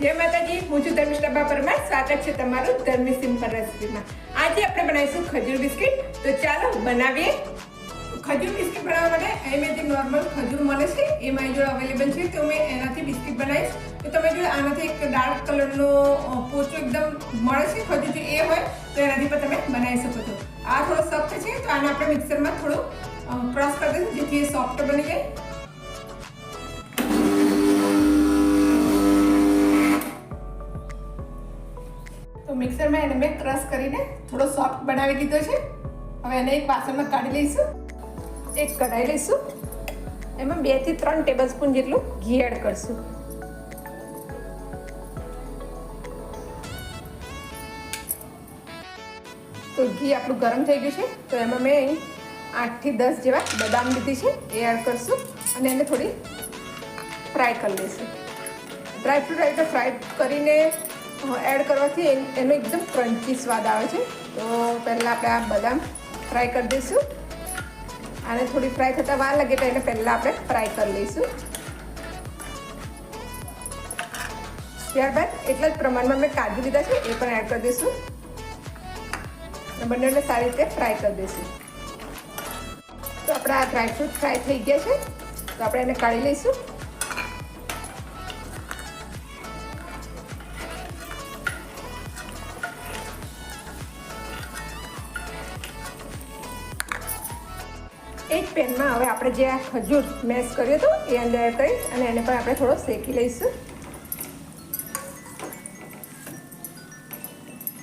જય માતાજી, હું છું ધર્મિશ ડબ્બા પરમાર સ્વાગત છે તમારું ધર્મી સિમ્પલ રેસીપીમાં. આજે આપણે બનાવીશું ખજૂર બિસ્કિટ. તો ચાલો બનાવીએ. ખજૂર બિસ્કિટ બનાવવા માટે અહીં જે નોર્મલ ખજૂર મળે છે એ મારી જોડે અવેલેબલ છે, તો મેં એનાથી બિસ્કિટ બનાવીશ. તો તમે જો આનાથી એક ડાર્ક કલરનો પોચો એકદમ મળે છે, ખજૂર જો એ હોય, તો એનાથી પણ તમે બનાવી શકો છો. આ થોડો સખ્ત છે, તો આને આપણે મિક્સરમાં થોડું ક્રોસ કરી દઈશું, જેથી એ સોફ્ટ બની જાય. તો મિક્સરમાં એને મેં ક્રશ કરીને થોડો સોફ્ટ બનાવી લીધો છે. હવે એને એક વાસણમાં કાઢી લઈશું. એક કઢાઈ લઈશું. એમાં બેથી ત્રણ ટેબલ સ્પૂન જેટલું ઘી એડ કરશું. તો ઘી આપણું ગરમ થઈ ગયું છે. તો એમાં મેં આઠથી દસ જેવા બદામ લીધી છે. એ એડ કરશું અને એને થોડી ફ્રાય કરી લઈશું. ડ્રાય ફ્રૂટ તો ફ્રાય કરીને એડ કરવાથી એનો એકદમ ક્રન્ચી સ્વાદ આવે છે. તો પહેલાં આપણે આ બદામ ફ્રાય કરી દઈશું. આને થોડી ફ્રાય થતાં વાર લાગે તો એને પહેલાં આપણે ફ્રાય કરી લઈશું. ત્યારબાદ એટલા જ પ્રમાણમાં મેં કાજુ લીધા છે, એ પણ એડ કરી દઈશું. બંનેને સારી રીતે ફ્રાય કરી દઈશું. તો આપણા ડ્રાયફ્રૂટ ફ્રાય થઈ ગયા છે. તો આપણે એને કાઢી લઈશું. એક પેનમાં હવે આપણે જે આ ખજૂર મેશ કર્યો હતું, એ અંદર કરીશ અને એને પણ આપણે થોડો શેકી લઈશું.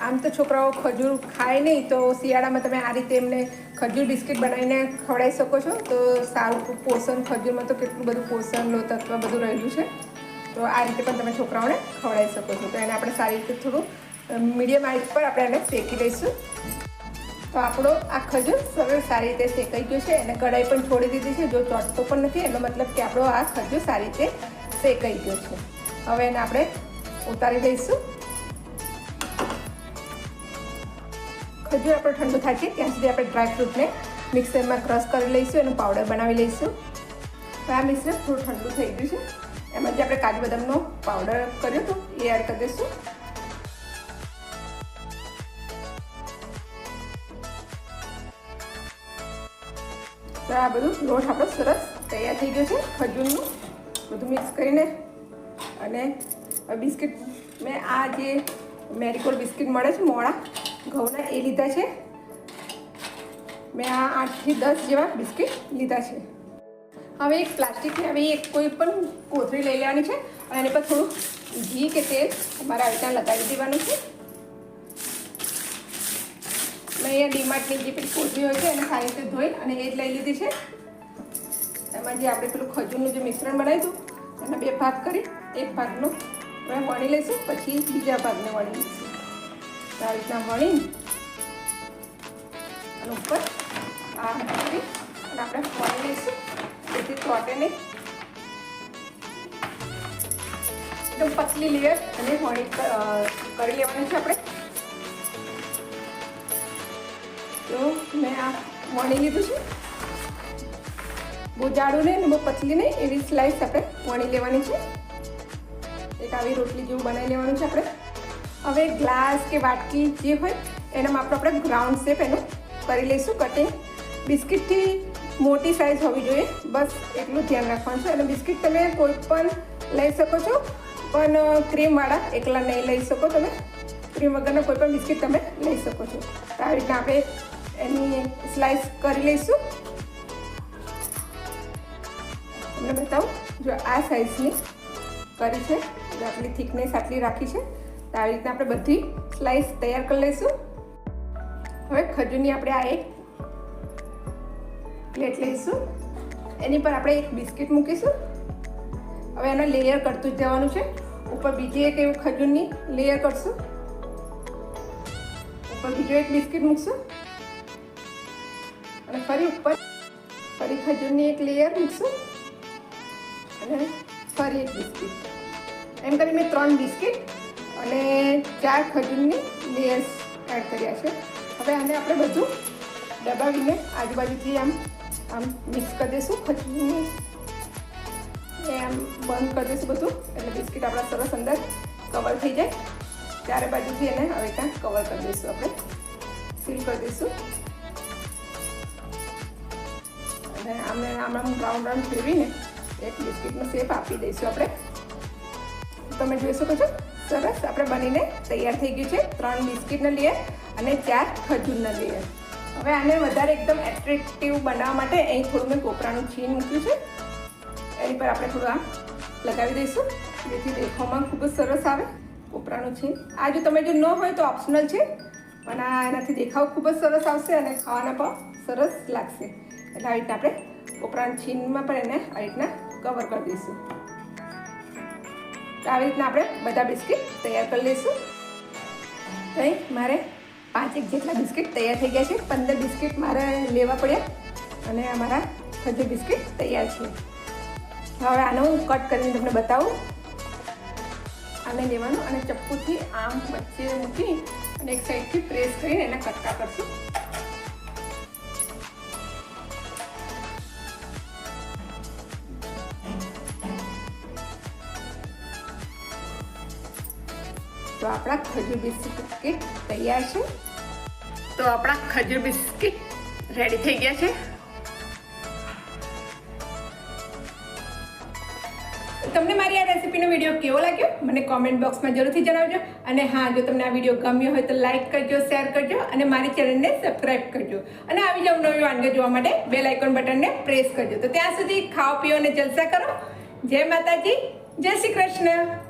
આમ તો છોકરાઓ ખજૂર ખાય નહીં, તો શિયાળામાં તમે આ રીતે એમને ખજૂર બિસ્કિટ બનાવીને ખવડાવી શકો છો. તો સારું, પોષણ ખજૂરમાં તો કેટલું બધું પોષણ લો તત્વ બધું રહેલું છે. તો આ રીતે પણ તમે છોકરાઓને ખવડાવી શકો છો. તો એને આપણે સારી રીતે થોડું મીડિયમ આઈસ પર આપણે એને શેકી લઈશું. તો આપણો આ ખજૂર સરળ સારી રીતે શેકાઈ ગયો છે અને કઢાઈ પણ છોડી દીધી છે. જો ચોટતો પણ નથી, એનો મતલબ કે આપણો આ ખજૂર સારી રીતે શેકાઈ ગયો છે. હવે એને આપણે ઉતારી લઈશું ખજૂર આપણો ઠંડુ થાય છે, ત્યાં સુધી આપણે ડ્રાયફ્રૂટને મિક્સરમાં ક્રશ કરી લઈશું, એનું પાવડર બનાવી લઈશું. આ મિશ્રણ થોડું ઠંડુ થઈ ગયું છે. એમાં જે આપણે કાજુ બદામનો પાવડર કર્યો હતો એ એડ કરી દઈશું. તો આ બધું લોટ આપણો સરસ તૈયાર થઈ ગયો છે, ખજૂરનું. બધું મિક્સ કરીને. અને બિસ્કિટ, મેં આ જે મેરીકોલ બિસ્કિટ મળે છે મોડા ઘઉંના, એ લીધા છે. મેં આ આઠથી દસ જેવા બિસ્કિટ લીધા છે. હવે એક પ્લાસ્ટિકની હવે એક કોઈ પણ કોથળી લઈ લેવાની છે, અને એની પર થોડું ઘી કે તેલ અમારા આવી ત્યાં લગાવી દેવાનું છે. મેં અહીંયા ડીમાર્ટની જે પેલી કોથળી હોય છે એને સારી રીતે ધોઈ અને એ જ લઈ લીધી છે. એમાં જે આપણે પેલું ખજૂરનું જે મિશ્રણ બનાવ્યું હતું એના બે ભાગ કરી, એક ભાગનો આપણે વણી લઈશું, પછી બીજા ભાગને વણી લઈશું. આ રીતના વણી અને ઉપર આ કરી અને આપણે વણી લઈશું. જેથી તોટે નહીં એકદમ પતલી લેયર અને વણી કરી લેવાની છે આપણે. તો મેં આ વણી લીધું છે. બહુ જાડું નહીં ને બહુ પતલી નહીં, એવી સ્લાઇસ આપણે વણી લેવાની છે. એક આવી રોટલી જેવું બનાવી લેવાનું છે આપણે. હવે ગ્લાસ કે વાટકી જે હોય, એનામાં આપણે આપણે ગ્રાઉન્ડ શેપ એનું કરી લઈશું કટિંગ બિસ્કિટથી મોટી સાઇઝ હોવી જોઈએ. બસ એટલું ધ્યાન રાખવાનું છે. અને બિસ્કિટ તમે કોઈ પણ લઈ શકો છો, પણ ક્રીમવાળા એકલા નહીં લઈ શકો તમે. ક્રીમ વગરના કોઈ પણ બિસ્કિટ તમે લઈ શકો છો. આવી રીતના આપણે એની સ્લાઇસ કરી લઈશું. તમને બતાવું, જો આ સાઇઝની કરી છે આટલી થિકનેસ આટલી રાખી છે, તો આવી રીતના આપણે બધી સ્લાઇસ તૈયાર કરી લઈશું. હવે ખજૂરની આપણે આ એક પ્લેટ લઈશું. એની પર આપણે એક બિસ્કિટ મૂકીશું. હવે એનો લેયર કરતું જ જવાનું છે. ઉપર બીજી એક એવું ખજૂરની લેયર કરશું. ઉપર બીજો એક બિસ્કિટ મૂકશું. અને ફરી ઉપર. ફરી ખજૂરની એક લેયર મૂકશું. અને ફરી એક બિસ્કિટ એમ કરી મેં ત્રણ બિસ્કિટ અને ચાર ખજૂરની લેયર્સ એડ કર્યા છે. હવે આને આપણે બધું દબાવીને આજુબાજુથી આમ આમ મિક્સ કરી દઈશું. ખજૂરની એ આમ બંધ કરી દઈશું બધું. એટલે બિસ્કિટ આપણા સરસ અંદર કવર થઈ જાય. ચારે બાજુથી એને હવે ત્યાં કવર કરી દઈશું આપણે. સીલ કરી દઈશું. અને આમને આમાં આમ રાઉન્ડ ફેરવીને એક બિસ્કિટનો શેપ આપી દઈશું આપણે. તમે જોઈ શકો છો, સરસ આપણે બનીને તૈયાર થઈ ગયું છે. ત્રણ બિસ્કિટના લેયર અને ચાર ખજૂરના લેયર હવે આને વધારે એકદમ એટ્રેક્ટિવ બનાવવા માટે અહીં થોડું મેં કોપરાનું છીન મૂક્યું છે. એની પર આપણે થોડું આમ લગાવી દઈશું. જેથી દેખાવમાં ખૂબ જ સરસ આવે કોપરાનું છીણ. આ જો તમે જો ન હોય તો ઓપ્શનલ છે, પણ આ એનાથી દેખાવ ખૂબ જ સરસ આવશે અને ખાવાના પણ સરસ લાગશે. એટલે આ રીતના આપણે ઉપરાંત છીનમાં પણ એને આવી રીતના કવર કરી દઈશું. તો આવી રીતના આપણે બધા બિસ્કિટ તૈયાર કરી લઈશું. તો મારે પાંચેક જેટલા બિસ્કિટ તૈયાર થઈ ગયા છે. પંદર બિસ્કિટ મારે લેવા પડ્યા અને અમારા હજુ બિસ્કિટ તૈયાર છે. હવે આનો હું કટ કરીને તમને બતાવું. આને લેવાનું અને ચપ્પુથી આમ વચ્ચે મૂકી અને એક સાઈડથી પ્રેસ કરીને એના કટકા કરશું. તો આપણા ખજૂર બિસ્કિટ તૈયાર છે? તો આપણા ખજૂર બિસ્કિટ રેડી થઈ ગયા છે. તમને મારી આ રેસીપીનો વીડિયો કેવો લાગ્યો? મને કોમેન્ટ બોક્સમાં જરૂરથી જણાવજો. અને હા જો તમને આ વીડિયો ગમ્યો હોય તો લાઇક કરજો શેર કરજો અને મારી ચેનલને સબસ્ક્રાઈબ કરજો. અને આવી જાઉં નવી વાનગીઓ જોવા માટે બેલ આઇકોન બટનને પ્રેસ કરજો. તો ત્યાં સુધી ખાઓ પીઓ અને જલસા કરો. જય માતાજી. જય શ્રી કૃષ્ણ.